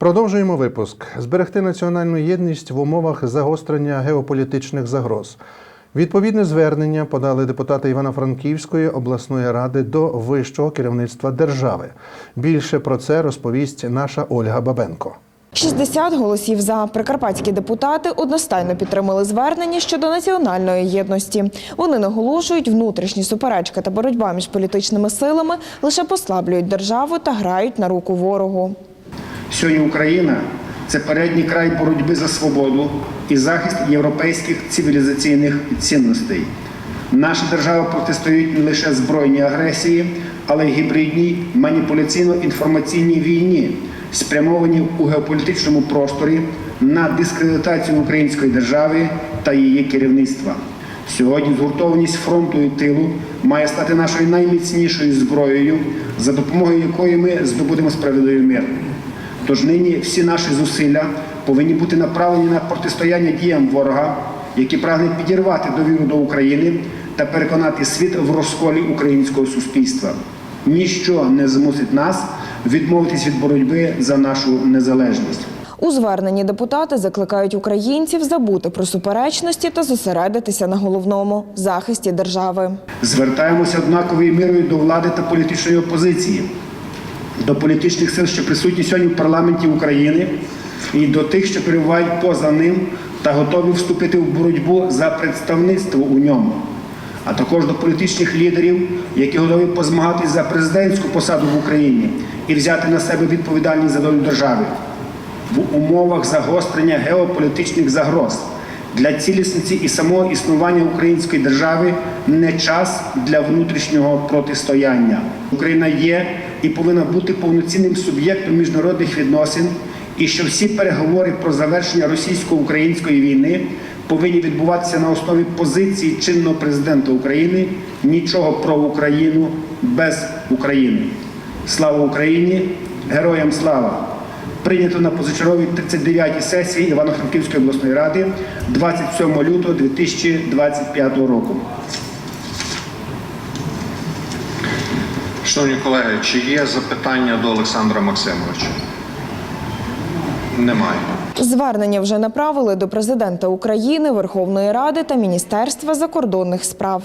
Продовжуємо випуск. Зберегти національну єдність в умовах загострення геополітичних загроз. Відповідне звернення подали депутати Івано-Франківської обласної ради до вищого керівництва держави. Більше про це розповість наша Ольга Бабенко. 60 голосів за прикарпатські депутати одностайно підтримали звернення щодо національної єдності. Вони наголошують, внутрішні суперечки та боротьба між політичними силами лише послаблюють державу та грають на руку ворогу. Сьогодні Україна це передній край боротьби за свободу і захист європейських цивілізаційних цінностей. Наша держава протистоїть не лише збройній агресії, але й гібридній маніпуляційно-інформаційній війні, спрямованій у геополітичному просторі на дискредитацію української держави та її керівництва. Сьогодні згуртованість фронту і тилу має стати нашою найміцнішою зброєю, за допомогою якої ми здобудемо справедливий мир. Тож нині всі наші зусилля повинні бути направлені на протистояння діям ворога, які прагне підірвати довіру до України та переконати світ в розколі українського суспільства. Ніщо не змусить нас відмовитись від боротьби за нашу незалежність. У зверненні депутати закликають українців забути про суперечності та зосередитися на головному захисті держави. Звертаємося однаковою мірою до влади та політичної опозиції, до політичних сил, що присутні сьогодні в парламенті України, і до тих, що перебувають поза ним та готові вступити в боротьбу за представництво у ньому, а також до політичних лідерів, які готові позмагатись за президентську посаду в Україні і взяти на себе відповідальність за долю держави в умовах загострення геополітичних загроз. Для цілісності і самого існування української держави не час для внутрішнього протистояння. Україна є і повинна бути повноцінним суб'єктом міжнародних відносин, і що всі переговори про завершення російсько-української війни повинні відбуватися на основі позиції чинного президента України нічого про Україну без України. Слава Україні! Героям слава! Прийнято на позачерговій 39-й сесії Івано-Франківської обласної ради 27 лютого 2025 року. Шановні колеги, чи є запитання до Олександра Максимовича? Немає. Звернення вже направили до президента України, Верховної Ради та Міністерства закордонних справ.